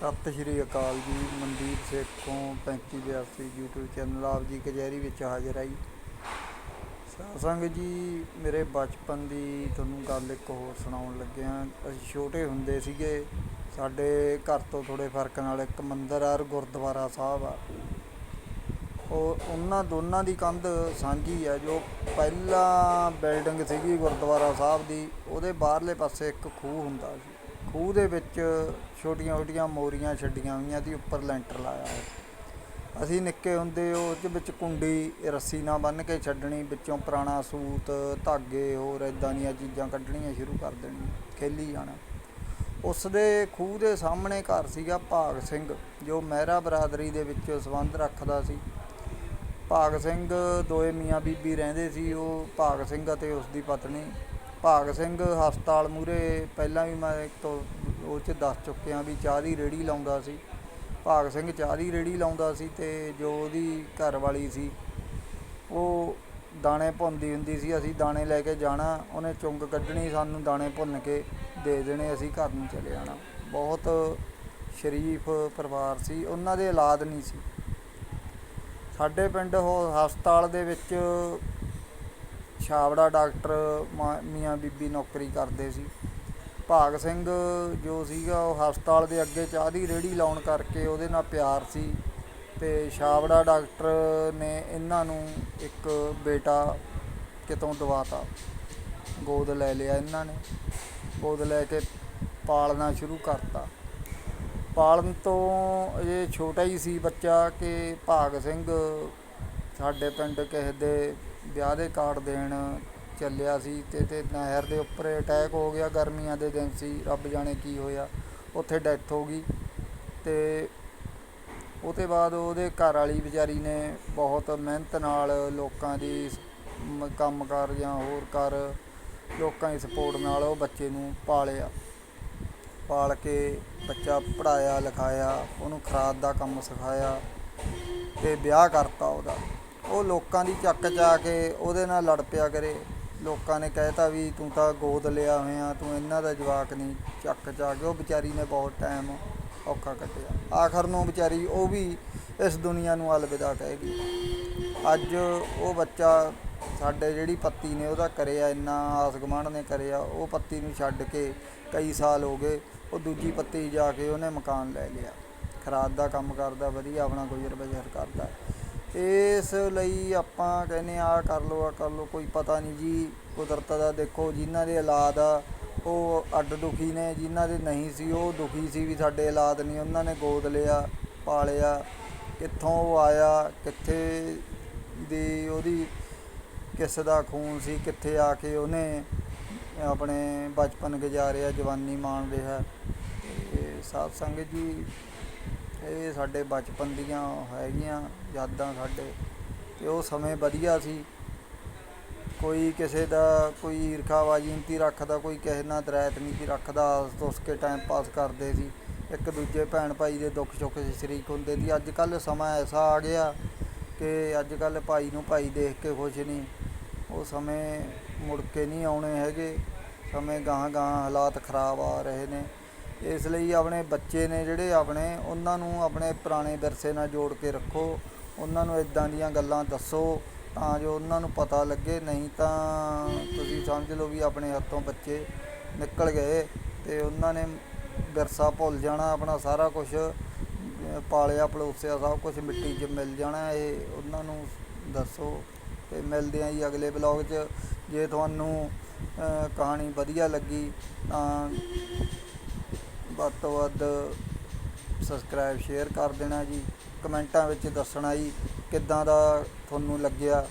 ਸਤਿ ਸ਼੍ਰੀ ਅਕਾਲ ਜੀ, Mandeep Sekhon 3582 YouTube channel ਆਪ ਜੀ ਕਚਹਿਰੀ ਵਿੱਚ ਹਾਜ਼ਰ ਆਈ। ਸੰਗ ਜੀ, ਮੇਰੇ ਬਚਪਨ ਦੀ ਤੁਹਾਨੂੰ ਗੱਲ ਇੱਕ ਹੋਰ ਸੁਣਾਉਣ ਲੱਗਿਆ ਅਸੀਂ ਛੋਟੇ ਹੁੰਦੇ ਸੀਗੇ, ਸਾਡੇ ਘਰ ਤੋਂ ਥੋੜੇ ਫ਼ਰਕ ਨਾਲ ਇੱਕ ਮੰਦਿਰ ਆ, ਔਰ ਗੁਰਦੁਆਰਾ ਸਾਹਿਬ ਆ। ਉਹ ਉਹਨਾਂ ਦੋਨਾਂ ਦੀ ਕੰਧ ਸਾਂਝੀ ਆ, ਜੋ ਪਹਿਲਾਂ ਬਿਲਡਿੰਗ ਸੀਗੀ ਗੁਰਦੁਆਰਾ ਸਾਹਿਬ ਦੀ, ਉਹਦੇ ਬਾਹਰਲੇ ਪਾਸੇ ਇੱਕ ਖੂਹ ਹੁੰਦਾ ਸੀ। ਖੂਹ ਦੇ ਵਿੱਚ ਛੋਟੀਆਂ ਛੋਟੀਆਂ ਮੋਰੀਆਂ ਛੱਡੀਆਂ ਹੋਈਆਂ ਸੀ, ਉੱਪਰ ਲੈਂਟਰ ਲਾਇਆ ਹੋਇਆ। ਅਸੀਂ ਨਿੱਕੇ ਹੁੰਦੇ ਉਹਦੇ ਵਿੱਚ ਕੁੰਡੀ, ਰੱਸੀ ਨਾਲ ਬੰਨ੍ਹ ਕੇ ਛੱਡਣੀ, ਵਿੱਚੋਂ ਪੁਰਾਣਾ ਸੂਤ, ਧਾਗੇ, ਹੋਰ ਇਦਾਂ ਦੀਆਂ ਚੀਜ਼ਾਂ ਕੱਢਣੀਆਂ ਸ਼ੁਰੂ ਕਰ ਦੇਣੀਆਂ, ਖੇਲੀ ਜਾਣਾ। ਉਸ ਦੇ ਖੂਹ ਦੇ ਸਾਹਮਣੇ ਘਰ ਸੀਗਾ ਭਾਗ ਸਿੰਘ, ਜੋ ਮਹਿਰਾ ਬਰਾਦਰੀ ਦੇ ਵਿੱਚ ਸੰਬੰਧ ਰੱਖਦਾ ਸੀ। ਭਾਗ ਸਿੰਘ ਦੋਏ ਮੀਆਂ ਬੀਬੀ ਰਹਿੰਦੇ ਸੀ, ਉਹ ਭਾਗ ਸਿੰਘ ਅਤੇ ਉਸ ਦੀ ਪਤਨੀ। ਭਾਗ ਸਿੰਘ ਹਸਪਤਾਲ ਮੂਰੇ ਪਹਿਲਾਂ ਵੀ ਮੈਂ ਇੱਕ ਤੋਂ ਉਹ ਚ ਦੱਸ ਚੁੱਕਿਆ ਵੀ ਚਾਹ ਦੀ ਰੇੜੀ ਲਾਉਂਦਾ ਸੀ। ਭਾਗ ਸਿੰਘ ਚਾਹ ਦੀ ਰੇੜੀ ਲਾਉਂਦਾ ਸੀ ਤੇ ਜੋ ਉਹਦੀ ਘਰ ਵਾਲੀ ਸੀ, ਉਹ ਦਾਣੇ ਭੁੰਨਦੀ ਹੁੰਦੀ ਸੀ, ਅਸੀਂ ਦਾਣੇ ਲੈ ਕੇ ਜਾਣਾ, ਉਹਨੇ ਚੁੰਗ ਕੱਢਣੀ ਸਾਨੂੰ, ਦਾਣੇ ਭੁੰਨ ਕੇ ਦੇ ਦੇਣੇ, ਅਸੀਂ ਘਰ ਨੂੰ ਚਲੇ ਜਾਣਾ ਬਹੁਤ ਸ਼ਰੀਫ ਪਰਿਵਾਰ ਸੀ, ਉਹਨਾਂ ਦੇ ਔਲਾਦ ਨਹੀਂ ਸੀ। ਸਾਡੇ ਪਿੰਡ ਉਹ ਹਸਪਤਾਲ ਦੇ ਵਿੱਚ ਛਾਬੜਾ ਡਾਕਟਰ ਮਾ- ਮੀਆਂ ਬੀਬੀ ਨੌਕਰੀ ਕਰਦੇ ਸੀ। ਭਾਗ ਸਿੰਘ ਜੋ ਸੀਗਾ, ਉਹ ਹਸਪਤਾਲ ਦੇ ਅੱਗੇ ਚਾਹ ਦੀ ਰੇੜੀ ਲਾਉਣ ਕਰਕੇ ਉਹਦੇ ਨਾਲ ਪਿਆਰ ਸੀ ਤੇ ਛਾਬੜਾ ਡਾਕਟਰ ਨੇ ਇਹਨਾਂ ਨੂੰ ਇੱਕ ਬੇਟਾ ਕਿਤੋਂ ਦਵਾਤਾ। ਗੋਦ ਲੈ ਲਿਆ ਇਹਨਾਂ ਨੇ। ਗੋਦ ਲੈ ਕੇ ਪਾਲਣਾ ਸ਼ੁਰੂ ਕਰਤਾ। ਪਾਲਣ ਤੋਂ ਇਹ ਛੋਟਾ ਹੀ ਸੀ ਬੱਚਾ ਕਿ ਭਾਗ ਸਿੰਘ ਸਾਡੇ ਪਿੰਡ ਕਿਸੇ ਦੇ ਵਿਆਹ ਦੇ ਕਾਰਡ ਦੇਣ ਚੱਲਿਆ ਸੀ ਅਤੇ ਤੇ ਨਹਿਰ ਦੇ ਉੱਪਰ ਅਟੈਕ ਹੋ ਗਿਆ, ਗਰਮੀਆਂ ਦੇ ਦਿਨ ਸੀ, ਰੱਬ ਜਾਣੇ ਕੀ ਹੋਇਆ, ਉੱਥੇ ਡੈਥ ਹੋ ਗਈ ਅਤੇ ਉਹ ਤੋਂ ਬਾਅਦ ਉਹਦੇ ਘਰ ਵਾਲੀ ਵਿਚਾਰੀ ਨੇ ਬਹੁਤ ਮਿਹਨਤ ਨਾਲ ਲੋਕਾਂ ਦੀ ਮ- ਕੰਮਕਾਰ ਜਾਂ ਹੋਰ ਕਰ ਲੋਕਾਂ ਦੀ ਸਪੋਰਟ ਨਾਲ ਉਹ ਬੱਚੇ ਨੂੰ ਪਾਲਿਆ। ਪਾਲ ਕੇ ਬੱਚਾ ਪੜਾਇਆ ਲਿਖਾਇਆ, ਉਹਨੂੰ ਖਰਾਦ ਦਾ ਕੰਮ ਸਿਖਾਇਆ ਤੇ ਵਿਆਹ ਕਰਤਾ ਉਹਦਾ। ਉਹ ਲੋਕਾਂ ਦੀ ਚੱਕ ਚਾ ਕੇ ਉਹਦੇ ਨਾਲ ਲੜ ਪਿਆ ਕਰੇ। ਲੋਕਾਂ ਨੇ ਕਹਿਤਾ ਵੀ ਤੂੰ ਤਾਂ ਗੋਦ ਲਿਆ ਹੋਇਆ, ਤੂੰ ਇਹਨਾਂ ਦਾ ਜਵਾਕ ਨਹੀਂ। ਚੱਕ ਚਾ ਕੇ ਉਹ ਵਿਚਾਰੀ ਨੇ ਬਹੁਤ ਟਾਈਮ ਔਖਾ ਕੱਟਿਆ ਆਖਰ ਨੂੰ ਵਿਚਾਰੀ ਉਹ ਵੀ ਇਸ ਦੁਨੀਆ ਨੂੰ ਅਲਵਿਦਾ ਕਹਿ ਗਈ। ਅੱਜ ਉਹ ਬੱਚਾ ਸਾਡੇ ਜਿਹੜੀ ਪੱਤੀ ਨੇ ਉਹਦਾ ਕਰਿਆ ਇੰਨਾ ਆਸ ਗੁਆਂਢ ਨੇ ਕਰਿਆ, ਉਹ ਪੱਤੀ ਨੂੰ ਛੱਡ ਕੇ ਕਈ ਸਾਲ ਹੋ ਗਏ, ਉਹ ਦੂਜੀ ਪੱਤੀ ਜਾ ਕੇ ਉਹਨੇ ਮਕਾਨ ਲੈ ਲਿਆ। ਖਰਾਦ ਦਾ ਕੰਮ ਕਰਦਾ, ਵਧੀਆ ਆਪਣਾ ਗੁਜ਼ਰ ਬਸਰ ਕਰਦਾ। ਇਸ ਲਈ ਆਪਾਂ ਕਹਿੰਦੇ ਆ ਕਰ ਲੋ ਆ ਕਰ ਲੋ ਕੋਈ ਪਤਾ ਨਹੀਂ ਜੀ, ਕੁਦਰਤ ਦਾ ਦੇਖੋ, ਜਿਨ੍ਹਾਂ ਦੇ ਔਲਾਦ ਆ, ਉਹ ਅੱਡ ਦੁਖੀ ਨੇ, ਜਿਨ੍ਹਾਂ ਦੇ ਨਹੀਂ ਸੀ, ਉਹ ਦੁਖੀ ਸੀ ਵੀ ਸਾਡੇ ਔਲਾਦ ਨਹੀਂ, ਉਹਨਾਂ ਨੇ ਗੋਦ ਲਿਆ, ਪਾਲਿਆ, ਕਿੱਥੋਂ ਉਹ ਆਇਆ, ਕਿੱਥੇ ਦੀ ਉਹਦੀ ਕਿਸ ਦਾ ਖੂਨ ਸੀ, ਕਿੱਥੇ ਆ ਕੇ ਉਹਨੇ ਆਪਣੇ ਬਚਪਨ ਗੁਜ਼ਾਰਿਆ, ਜਵਾਨੀ ਮਾਣ ਰਿਹਾ, ਤੇ ਸਾਧ ਸੰਗਤ ਜੀ ਇਹ ਸਾਡੇ ਬਚਪਨ ਦੀਆਂ ਹੈਗੀਆਂ ਯਾਦਾਂ ਸਾਡੇ ਅਤੇ ਉਹ ਸਮੇਂ ਵਧੀਆ ਸੀ। ਕੋਈ ਕਿਸੇ ਦਾ ਕੋਈ ਈਰਖਾਬਾਜ਼ੀ ਨਹੀਂ ਰੱਖਦਾ, ਕੋਈ ਕਿਸੇ ਨਾਲ ਦਰਾਇਤ ਨਹੀਂ ਸੀ ਰੱਖਦਾ। ਹੱਸ ਤੁਸ ਕੇ ਟਾਈਮ ਪਾਸ ਕਰਦੇ ਸੀ। ਇੱਕ ਦੂਜੇ ਭੈਣ ਭਾਈ ਦੇ ਦੁੱਖ ਸੁੱਖ 'ਚ ਸ਼ਰੀਕ ਹੁੰਦੇ ਸੀ। ਅੱਜ ਕੱਲ੍ਹ ਸਮਾਂ ਐਸਾ ਆ ਗਿਆ ਕਿ ਅੱਜ ਕੱਲ੍ਹ ਭਾਈ ਨੂੰ ਭਾਈ ਦੇਖ ਕੇ ਖੁਸ਼ ਨਹੀਂ। ਉਹ ਸਮੇਂ ਮੁੜ ਕੇ ਨਹੀਂ ਆਉਣੇ ਹੈਗੇ। ਸਮੇਂ ਗਾਹਾਂ ਗਾਹਾਂ ਹਾਲਾਤ ਖਰਾਬ ਆ ਰਹੇ ਨੇ। ਇਸ ਲਈ ਆਪਣੇ ਬੱਚੇ ਨੇ ਜਿਹੜੇ ਆਪਣੇ, ਉਹਨਾਂ ਨੂੰ ਆਪਣੇ ਪੁਰਾਣੇ ਵਿਰਸੇ ਨਾਲ ਜੋੜ ਕੇ ਰੱਖੋ। ਉਹਨਾਂ ਨੂੰ ਇੱਦਾਂ ਦੀਆਂ ਗੱਲਾਂ ਦੱਸੋ ਤਾਂ ਜੋ ਉਹਨਾਂ ਨੂੰ ਪਤਾ ਲੱਗੇ। ਨਹੀਂ ਤਾਂ ਤੁਸੀਂ ਸਮਝ ਲਓ ਵੀ ਆਪਣੇ ਹੱਥੋਂ ਬੱਚੇ ਨਿਕਲ ਗਏ ਅਤੇ ਉਹਨਾਂ ਨੇ ਵਿਰਸਾ ਭੁੱਲ ਜਾਣਾ, ਆਪਣਾ ਸਾਰਾ ਕੁਝ ਪਾਲਿਆ ਪਲੋਸਿਆ ਸਭ ਕੁਝ ਮਿੱਟੀ 'ਚ ਮਿਲ ਜਾਣਾ। ਇਹ ਉਹਨਾਂ ਨੂੰ ਦੱਸੋ ਅਤੇ ਮਿਲਦੇ ਆਂ ਜੀ ਅਗਲੇ ਬਲੌਗ 'ਚ। ਜੇ ਤੁਹਾਨੂੰ ਕਹਾਣੀ ਵਧੀਆ ਲੱਗੀ ਤਾਂ ਵੱਧ ਤੋਂ ਵੱਧ ਸਬਸਕ੍ਰਾਈਬ ਸ਼ੇਅਰ ਕਰ ਦੇਣਾ ਜੀ। ਕਮੈਂਟਾਂ ਵਿੱਚ ਦੱਸਣਾ ਜੀ ਕਿੱਦਾਂ ਦਾ ਤੁਹਾਨੂੰ ਲੱਗਿਆ।